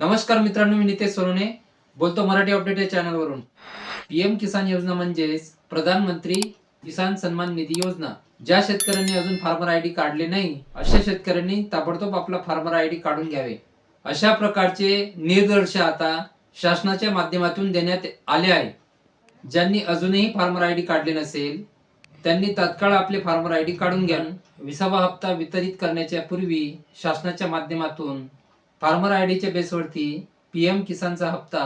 नमस्कार मित्रांनो मी नितेश सोनवणे बोलतो मराठी अपडेट या चॅनलवरून. पीएम किसान योजना म्हणजेच प्रधानमंत्री किसान सन्मान निधी योजना. ज्या शेतकऱ्यांनी अजून फार्मर आय डी काढले नाही अशा शेतकऱ्यांनी ताबडतोब आपला फार्मर आय डी काढून घ्यावे. अशा प्रकारचे निर्देश आता शासनाच्या माध्यमातून देण्यात आले आहे. ज्यांनी अजूनही फार्मर आय डी काढले नसेल त्यांनी तात्काळ आपले फार्मर आय डी काढून घ्या विसावा हप्ता वितरित करण्याच्या पूर्वी शासनाच्या माध्यमातून फार्मर आय डीच्या बेसवरती पीएम किसानचा हप्ता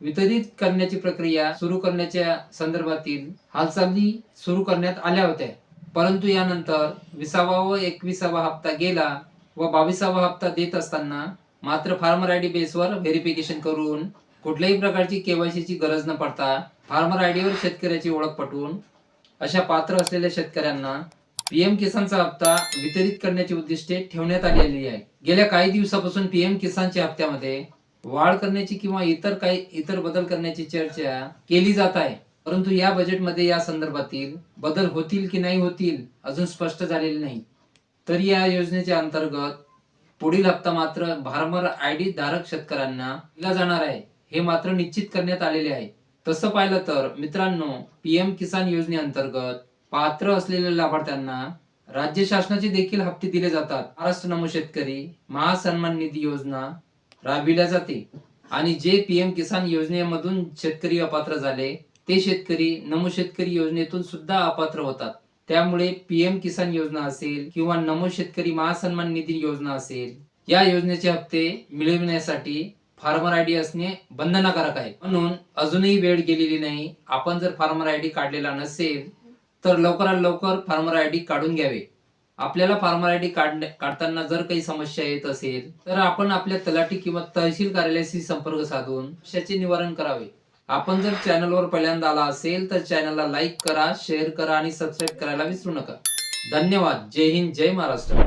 वितरित करण्याची प्रक्रिया सुरू करण्याच्या संदर्भातील हालचाली सुरू करण्यात आल्या होत्या. परंतु यानंतर विसावा व एकविसावा हप्ता गेला व बावीसावा हप्ता देत असताना मात्र फार्मर आय डी बेसवर व्हेरिफिकेशन करून कुठल्याही प्रकारची केवायसीची गरज न पडता फार्मर आय डीवर शेतकऱ्याची ओळख पटवून अशा पात्र असलेल्या शेतकऱ्यांना पीएम किसानचा हप्ता वितरित करण्याची उद्दिष्टे ठेवण्यात आलेली आहे. गेल्या काही दिवसापासून पीएम किसानच्या हप्त्यामध्ये वाढ करण्याची किंवा इतर काही इतर बदल करण्याची चर्चा केली जात आहे. परंतु या बजेटमध्ये या संदर्भातील बदल होतील की नाही होतील अजून स्पष्ट झालेले नाही. तरी या योजनेच्या अंतर्गत पुढील हप्ता मात्र भारमर आय डी धारक शेतकऱ्यांना दिला जाणार आहे. हे मात्र निश्चित करण्यात आलेले आहे. तसं पाहिलं तर मित्रांनो पीएम किसान योजनेअंतर्गत पात्र असलेल्या लाभार्थ्यांना राज्य शासनाचे देखील हप्ते दिले जातात. महाराष्ट्र नमो शेतकरी महासन्मान निधी योजना राबविल्या जाते. आणि जे पीएम किसान योजनेमधून शेतकरी अपात्र झाले ते शेतकरी नमो शेतकरी योजनेतून सुद्धा अपात्र होतात. त्यामुळे पीएम किसान योजना असेल किंवा नमो शेतकरी महासन्मान निधी योजना असेल या योजनेचे हप्ते मिळविण्यासाठी फार्मर आय डी असणे बंधनकारक आहे. म्हणून अजूनही वेळ गेलेली नाही. आपण जर फार्मर आय डी काढलेला नसेल तर लवकरात लवकर फार्मर आय डी काढून घ्यावे. आपल्याला फार्मर आय डी काढताना जर काही समस्या येत असेल तर आपण आपल्या तलाठी किंवा तहसील कार्यालयाशी संपर्क साधून समस्याचे निवारण करावे. आपण जर चॅनलवर पहिल्यांदा आला असेल तर चॅनलला लाईक करा शेअर करा आणि सबस्क्राईब करायला विसरू नका. धन्यवाद. जय हिंद जय महाराष्ट्र.